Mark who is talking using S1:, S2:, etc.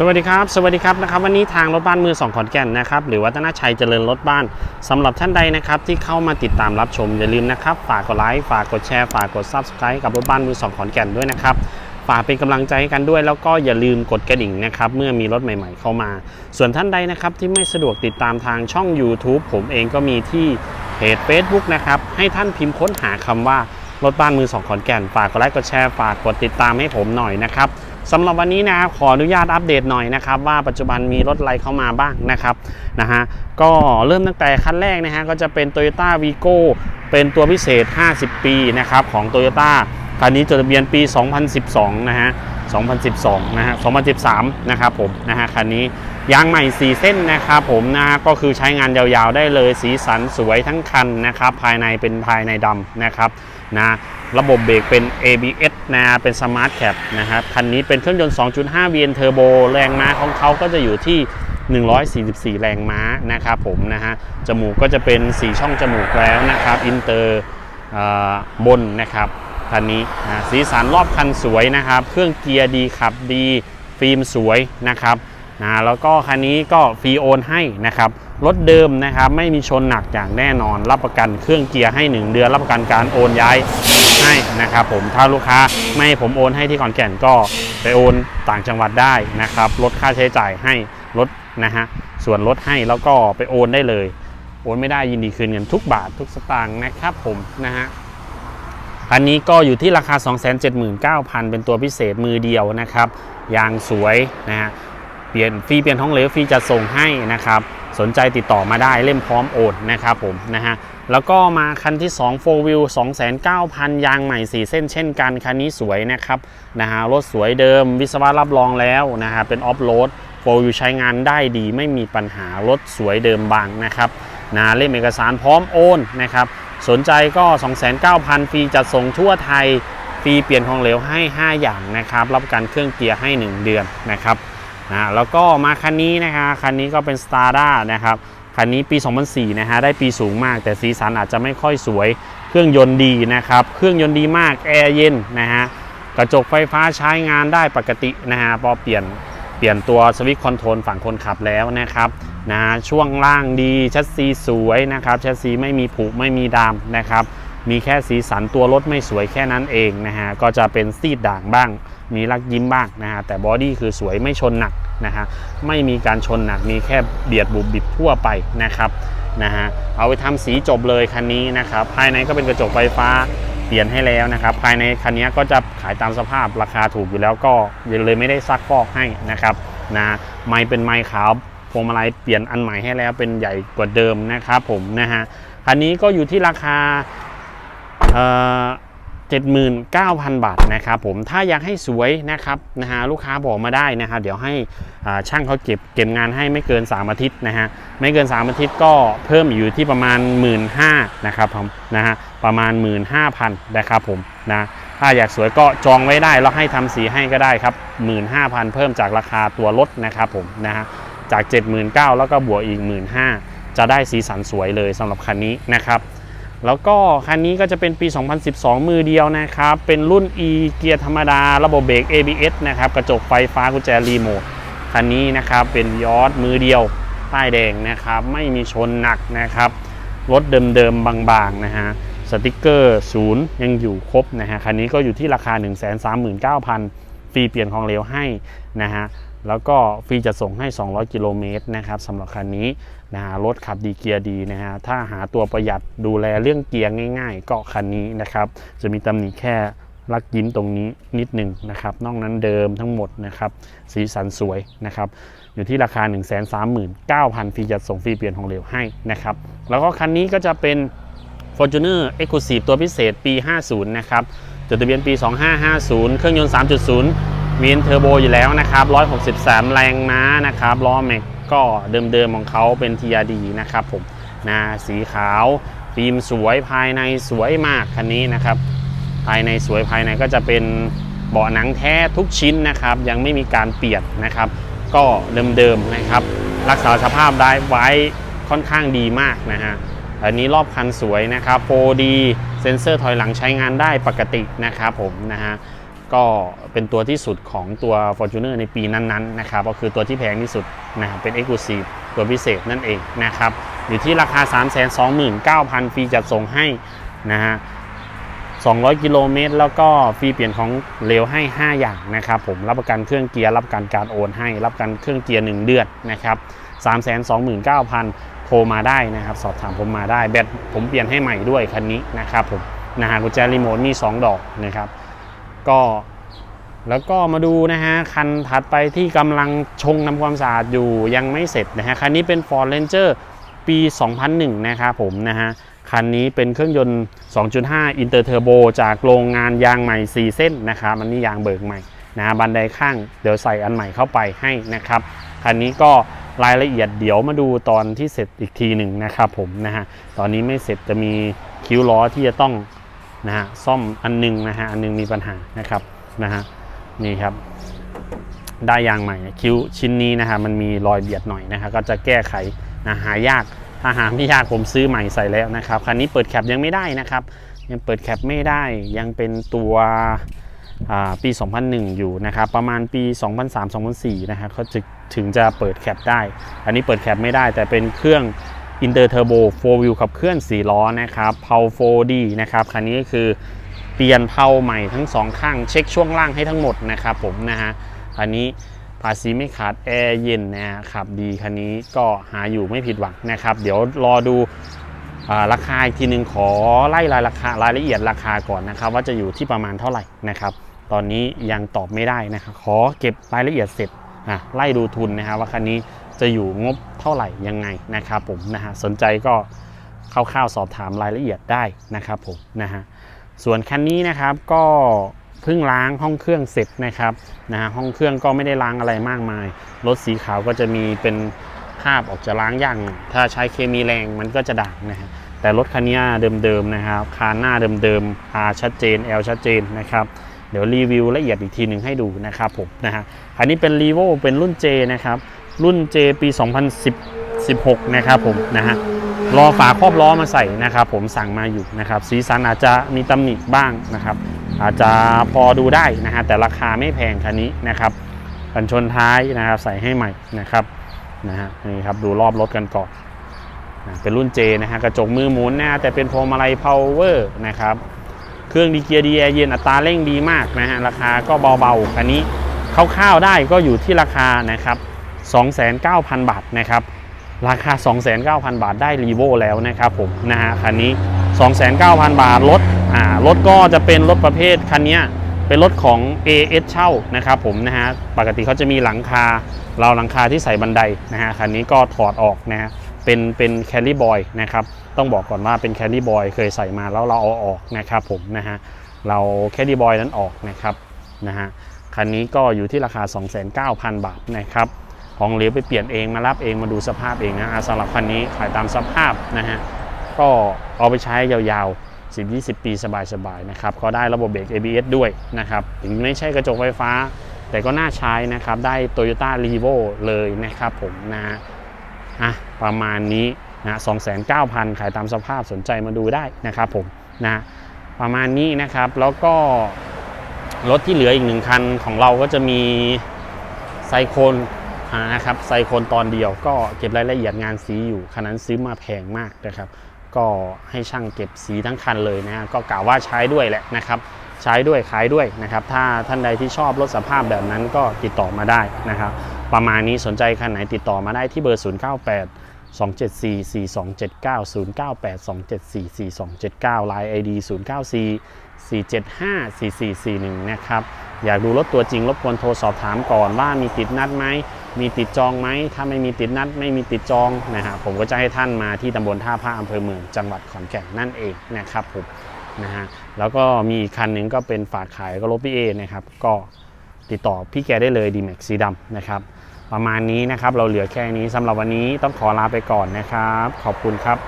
S1: สวัสดีครับ สวัสดีครับนะครับวันนี้ทางรถบ้านมือสองขอนแก่นนะครับหรือวัฒนชัยเจริญรถบ้านสำหรับท่านใดนะครับที่เข้ามาติดตามรับชมอย่าลืมนะครับฝากกดไลค์ฝากกดแชร์ฝากกด Subscribe กับรถบ้านมือสองขอนแก่นด้วยนะครับฝากเป็นกำลังใจให้กันด้วย แล้วก็อย่าลืมกดกระดิ่งนะครับเมื่อมีรถใหม่ๆเข้ามา ส่วนท่านใดนะครับที่ไม่สะดวกติดตามทางช่อง YouTube ผมเองก็มีที่เพจ Facebook นะครับให้ท่านพิมพ์ค้นหาคำว่ารถบ้านมือสองขอนแก่นฝากกดไลค์กดแชร์ฝากกดติดตามให้ผมหน่อยนะครับ สำหรับวันนี้นะครับขออนุญาตอัปเดตหน่อยนะครับว่าปัจจุบันมีรถอะไรเข้ามาบ้างนะครับนะฮะก็เริ่มตั้งแต่คันแรกนะฮะก็จะเป็น Toyota Vigo เป็นตัวพิเศษ 50 ปีนะครับของ Toyota คันนี้จดทะเบียนปี 2012 นะฮะ 2012 นะฮะ 2013 นะครับผมนะฮะคันนี้ยางใหม่ 4 เส้นนะครับผมนะฮะก็คือใช้งานยาวๆได้เลยสีสันสวยทั้งคันนะครับภายในเป็นภายในดำนะครับ นะระบบเบรกเป็น ABS นะเป็น Smart Cap นะครับคันนี้เป็นเครื่องยนต์ 2.5 VN Turbo แรงม้าของเขาก็จะอยู่ที่ 144 แรงม้านะครับผมนะฮะจมูกก็จะเป็น 4 ช่องจมูกแล้วนะครับอินเตอร์บนนะครับคันนี้นะสีสันรอบคันสวยนะครับ เครื่องเกียร์ดีขับดี ฟิล์มสวยนะครับ นะแล้วก็คันนี้ก็ฟรีโอนให้นะครับรถเดิมนะครับไม่มีชนหนักอย่างแน่นอน รับประกันเครื่องเกียร์ให้ 1 เดือน รับประกันการโอนย้ายให้นะครับผมถ้าลูกค้าไม่ผมโอนให้ที่ขอนแก่นก็ไปโอนต่างจังหวัดได้นะครับลดค่าใช้จ่ายให้ลดนะฮะส่วนลดให้แล้วก็ไปโอนได้เลย โอนไม่ได้ยินดีคืนเงินทุกบาททุกสตางค์นะครับผมนะฮะอันนี้ก็อยู่ที่ราคา 279,000 เป็นตัวพิเศษมือเดียวนะครับ ยางสวยนะฮะ เปลี่ยนฟรีเปลี่ยนท้องเหลวฟรีจะส่งให้นะครับสนใจติดต่อมาได้เล่มพร้อมโอนนะครับผมนะฮะแล้วก็มาคันที่2 4 Wheel 2,900ยางใหม่ 4 เส้นเช่นกัน คันนี้สวยนะครับนะฮะรถสวยเดิมวิศวะรับรองแล้วนะฮะเป็นออฟโรดโฟวิวใช้งานได้ดีไม่มีปัญหารถสวยเดิมบางนะครับนะเล่มเอกสารพร้อมโอนนะครับสนใจก็ 29,000 ฟรีจัดส่งทั่วไทย ฟรีเปลี่ยนของเหลวให้ 5 อย่างนะครับรับประกันเครื่องเกียร์ให้ 1 เดือนนะครับ นะแล้วก็มาคันนี้นะคะคันนี้ก็เป็น s t a r d a นะครับคันนี้ปี 2004 นะฮะได้ปีสูงมาก แต่สีสันอาจจะไม่ค่อยสวยเครื่องยนต์ดีนะครับเครื่องยนต์ดีมากแอร์เย็นนะฮะกระจกไฟฟ้าใช้งานได้ปกตินะฮะพอเปลี่ยนเปลี่ยนตัวสวิตช์คอนโทรลฝั่งคนขับแล้วนะครับนะช่วงล่างดีชัดซีสวยนะครับชัดซีไม่มีผุไม่มีดำนะครับ มีแค่สีสันตัวรถไม่สวยแค่นั้นเองนะฮะก็จะเป็นซีดด่างบ้าง มีลักยิ้มบ้างนะฮะแต่บอดี้คือสวยไม่ชนหนักนะฮะไม่มีการชนหนักมีแค่เบียดบุบบิดทั่วไปนะครับนะฮะเอาไปทำสีจบเลยคันนี้นะครับภายในก็เป็นกระจกไฟฟ้าเปลี่ยนให้แล้วนะครับ ภายในคันนี้ก็จะขายตามสภาพราคาถูกอยู่แล้วก็เลยไม่ได้ซักฟอกให้นะครับนะไม่เป็นไม้ขาวพวงมาลัยเปลี่ยนอันใหม่ให้แล้วเป็นใหญ่กว่าเดิมนะครับผมนะฮะคันนี้ก็อยู่ที่ราคา 79,000 บาทนะครับผมถ้าอยากให้สวยนะครับนะฮะลูกค้าบอกมาได้นะครับเดี๋ยวให้ช่างเขาเก็บเก็บงานให้ไม่เกิน 3 อาทิตย์นะฮะไม่เกิน 3 อาทิตย์ก็เพิ่มอยู่ที่ประมาณ 1 5ื่นนะครับผมนะฮะประมาณ 15,000นะครับผมนะถ้าอยากสวยก็จองไว้ได้แล้วให้ทำสีให้ก็ได้ครับ 15,000 เพิ่มจากราคาตัวรถนะครับผมนะฮะจาก 79,000 แล้วก็บวกอีก 15,000 จะได้สีสันสวยเลยสำหรับคันนี้นะครับ แล้วก็คันนี้ก็จะเป็นปี 2012 มือเดียวนะครับ เป็นรุ่น E เกียร์ธรรมดา ระบบเบรก ABS นะครับ กระจกไฟฟ้ากุญแจรีโมท คันนี้นะครับ เป็นยอดมือเดียว ป้ายแดงนะครับ ไม่มีชนหนักนะครับ รถเดิมๆ บางๆ นะฮะ สติกเกอร์ศูนย์ยังอยู่ครบนะฮะ คันนี้ก็อยู่ที่ราคา 139,000 ฟรีเปลี่ยนของเหลวให้นะฮะ แล้วก็ฟรีจะส่งให้ 200 กิโลเมตรนะครับสำหรับคันนี้ นะฮะรถขับดีเกียร์ดีนะฮะถ้าหาตัวประหยัดดูแลเรื่องเกียร์ง่าย ๆ ก็คันนี้นะครับ จะมีตำหนิแค่ลักยิ้มตรงนี้นิดหนึ่งนะครับ นอกนั้นเดิมทั้งหมดนะครับ สีสันสวยนะครับ อยู่ที่ราคา 139,000 ฟรีจัดส่งฟรีเปลี่ยนของเหลวให้นะครับ แล้วก็คันนี้ก็จะเป็น Fortuner Exclusive ตัวพิเศษปี 50 นะครับ จดทะเบียนปี 2550 เครื่องยนต์ 3.0 มีนเทอร์โบอยู่แล้วนะครับ 163 แรงม้านะครับ ล้อแม็ก ก็เดิมๆของเขาเป็น TRD นะครับผมนะสีขาวฟิล์มสวยภายในสวยมากคันนี้นะครับ ภายในสวยภายในก็จะเป็นเบาะหนังแท้ทุกชิ้นนะครับ ยังไม่มีการเปลี่ยนนะครับ ก็เดิมๆนะครับ รักษาสภาพได้ไว้ค่อนข้างดีมากนะฮะอันนี้รอบคันสวยนะครับ 4D เซ็นเซอร์ถอยหลังใช้งานได้ปกตินะครับผมนะฮะ ก็เป็นตัวที่สุดของตัว Fortuner ในปีนั้นๆนะครับก็คือตัวที่แพงที่สุดนะครับเป็น Exclusive ตัวพิเศษนั่นเองนะครับอยู่ที่ราคา 329,000 ฟรีจัดส่งให้นะฮะ200 กิโลเมตร แล้วก็ฟรีเปลี่ยนของเหลวให้ 5 อย่างนะครับผมรับประกันเครื่องเกียร์รับประกันการโอนให้ รับประกันเครื่องเกียร์ 1 เดือนนะครับ329,000 โทรมาได้นะครับ สอบถามผมมาได้แบตผมเปลี่ยนให้ใหม่ด้วยคันนี้นะครับผมนะฮะกุญแจรีโมทมี 2 ดอกนะครับ ก็แล้วก็มาดูนะฮะ คันถัดไปที่กำลังชงทำความสะอาดอยู่ยังไม่เสร็จนะฮะ คันนี้เป็น Ford Ranger ปี 2001 นะครับผมนะฮะ คันนี้เป็นเครื่องยนต์ 2.5 Inter Turbo จากโรงงานยางใหม่ 4 เส้นนะครับมันนี่ยางเบิกใหม่นะฮะบันไดข้างเดี๋ยวใส่อันใหม่เข้าไปให้นะครับ คันนี้ก็รายละเอียดเดี๋ยวมาดูตอนที่เสร็จอีกทีหนึ่งนะครับผมนะฮะ ตอนนี้ไม่เสร็จจะมีคิ้วล้อที่จะต้อง นะฮะซ่อมอันหนึงนะฮะอันหนึงมีปัญหานะครับนะฮะนี่ครับได้ยางใหม่คิ้วชิ้นนี้นะฮะมันมีรอยเบียดหน่อยนะฮะก็จะแก้ไขนะหายากถ้าหาไม่ยากผมซื้อใหม่ใส่แล้วนะครับคันนี้เปิดแคปยังไม่ได้นะครับยังเปิดแคปไม่ได้ยังเป็นตัวอ่าปี 2001 อยู่นะครับประมาณปี 2003-2004 นะครับเขาจะถึงจะเปิดแคปได้ อันนี้เปิดแคปไม่ได้แต่เป็นเครื่อง Inter Turbo 4 Wheel ขับเคลื่อน 4 ล้อนะครับเพา 4D นะครับ คันนี้คือเปลี่ยนเพาใหม่ทั้งสองข้าง เช็คช่วงล่างให้ทั้งหมดนะครับผมนะฮะอันนี้ภาษีไม่ขาดแอร์เย็นนะฮะขับดีคันนี้ก็หาอยู่ไม่ผิดหวังนะครับ เดี๋ยวรอดูราคาอีกทีหนึ่งขอไล่รายราคารายละเอียดราคาก่อนนะครับ ว่าจะอยู่ที่ประมาณเท่าไหร่นะครับ ตอนนี้ยังตอบไม่ได้นะครับขอเก็บรายละเอียดเสร็จอะไล่ดูทุนนะครับว่าคันนี้ จะอยู่งบเท่าไหร่ยังไงนะครับผมนะฮะสนใจก็คร่าวๆสอบถามรายละเอียดได้นะครับผมนะฮะส่วนคันนี้นะครับก็เพิ่งล้างห้องเครื่องเสร็จนะครับนะฮะห้องเครื่องก็ไม่ได้ล้างอะไรมากมายรถสีขาวก็จะมีเป็นคราบออกจะล้างยากถ้าใช้เคมีแรงมันก็จะด่างนะฮะแต่รถคันนี้เดิมๆนะครับคานหน้าเดิมๆ R ชัดเจน L ชัดเจนนะครับเดี๋ยวรีวิวละเอียดอีกทีหนึ่งให้ดูนะครับผมนะฮะอันนี้เป็น r e v o เป็นรุ่น J นะครับ รุ่น J ปี2016 นะครับผมนะฮะรอฝาครอบล้อมาใส่นะครับ ผมสั่งมาอยู่นะครับ สีสันอาจจะมีตำหนิบ้างนะครับ อาจจะพอดูได้นะฮะแต่ราคาไม่แพงคันนี้นะครับกันชนท้ายนะครับใส่ให้ใหม่นะครับนะฮะนี่ครับดูรอบรถกันก่อนนะเป็นรุ่น J นะฮะกระจกมือหมุนนะฮะแต่เป็นพวงมาลัย power นะครับเครื่องดีเกียร์ดีแอร์เย็นอัตราเร่งดีมากนะฮะราคาก็เบาๆคันนี้คร่าวๆได้ก็อยู่ที่ราคานะครับ 29,000 บาทนะครับราคา 29,000 บาทได้รีโวแล้วนะครับผมนะฮะคันนี้ 29,000 บาทรถอ่ารถก็จะเป็นรถประเภทคันนี้เป็นรถของ AS เช่านะครับผมนะฮะปกติเขาจะมีหลังคาเราหลังคาที่ใส่บันไดนะฮะคันนี้ก็ถอดออกนะฮะเป็นเป็นแคลรี่บอยนะครับต้องบอกก่อนว่าเป็นแคลรี่บอยเคยใส่มาแล้วเราเอาออกนะครับผมนะฮะเราแคลรี่บอยนั้นออกนะครับนะฮะคันนี้ก็อยู่ที่ราคา 29,000 บาทนะครับ ของเหลวไปเปลี่ยนเองมารับเองมาดูสภาพเองนะสำหรับคันนี้ขายตามสภาพนะฮะก็เอาไปใช้ยาวๆ 10-20 ปีสบายๆนะครับก็ได้ระบบเบรก ABS ด้วยนะครับถึงไม่ใช่กระจกไฟฟ้า แต่ก็น่าใช้นะครับ ได้ Toyota r e v o เลยนะครับผมนะอะประมาณนี้นะ29,000 ขายตามสภาพสนใจมาดูได้นะครับผมนะประมาณนี้นะครับแล้วก็รถที่เหลืออีกหนึ่งคันของเราก็จะมีไซโคนอ่า นะครับไซโคนตอนเดียวก็เก็บรายละเอียดงานสีอยู่คันนั้นซื้อมาแพงมากนะครับ ก็ให้ช่างเก็บสีทั้งคันเลยนะก็กล่าวว่าใช้ด้วยแหละนะครับใช้ด้วยขายด้วยนะครับ ถ้าท่านใดที่ชอบรถสภาพแบบนั้นก็ติดต่อมาได้นะครับ ประมาณนี้สนใจคันไหนติดต่อมาได้ที่เบอร์ 098 274 4279 098 274 4279 Line ID 094 4441 นะครับ อยากดูรถตัวจริงรบกวนโทรสอบถามก่อนว่ามีติดนัดไหม มีติดจองไหม ถ้าไม่มีติดนัดไม่มีติดจองนะฮะผมก็จะให้ท่านมาที่ตำบลท่าพระอำเภอเมืองจังหวัดขอนแก่นนั่นเองนะครับผมนะฮะแล้วก็มีอีกคันหนึ่งก็เป็นฝากขายก็รถพี่เอนะครับ ก็ติดต่อพี่แกได้เลยดีแม็กสีดำนะครับ ประมาณนี้นะครับเราเหลือแค่นี้สำหรับวันนี้ต้องขอลาไปก่อนนะครับ ขอบคุณครับ